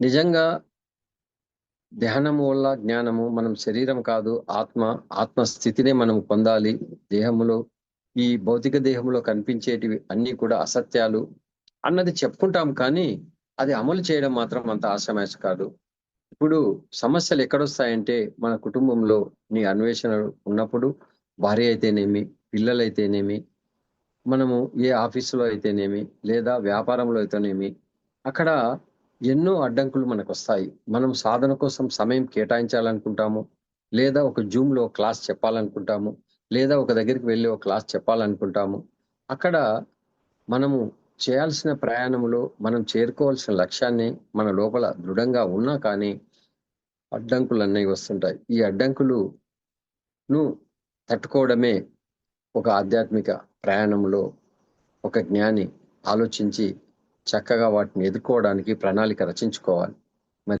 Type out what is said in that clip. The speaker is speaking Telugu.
నిజంగా ధ్యానము వల్ల జ్ఞానము మనం శరీరం కాదు ఆత్మ ఆత్మ స్థితినే మనం పొందాలి. దేహములో ఈ భౌతిక దేహంలో కనిపించేటివి అన్నీ కూడా అసత్యాలు అన్నది చెప్పుకుంటాం కానీ అది అమలు చేయడం మాత్రం అంత ఆశమేష కాదు. ఇప్పుడు సమస్యలు ఎక్కడొస్తాయంటే మన కుటుంబంలో నీ అన్వేషణ ఉన్నప్పుడు భార్య అయితేనేమి పిల్లలైతేనేమి మనము ఏ ఆఫీసులో అయితేనేమి లేదా వ్యాపారంలో అయితేనేమి అక్కడ ఎన్నో అడ్డంకులు మనకు వస్తాయి మనం సాధన కోసం సమయం కేటాయించాలనుకుంటాము. లేదా ఒక జూమ్లో క్లాస్ చెప్పాలనుకుంటాము. లేదా ఒక దగ్గరికి వెళ్ళి ఒక క్లాస్ చెప్పాలనుకుంటాము. అక్కడ మనము చేయాల్సిన ప్రయాణంలో మనం చేరుకోవాల్సిన లక్ష్యాన్ని మన లోపల దృఢంగా ఉన్నా కానీ అడ్డంకులు అన్నీ వస్తుంటాయి. ఈ అడ్డంకులును తట్టుకోవడమే ఒక ఆధ్యాత్మిక ప్రయాణంలో ఒక జ్ఞాని ఆలోచించి చక్కగా వాటిని ఎదుర్కోవడానికి ప్రణాళిక రచించుకోవాలి.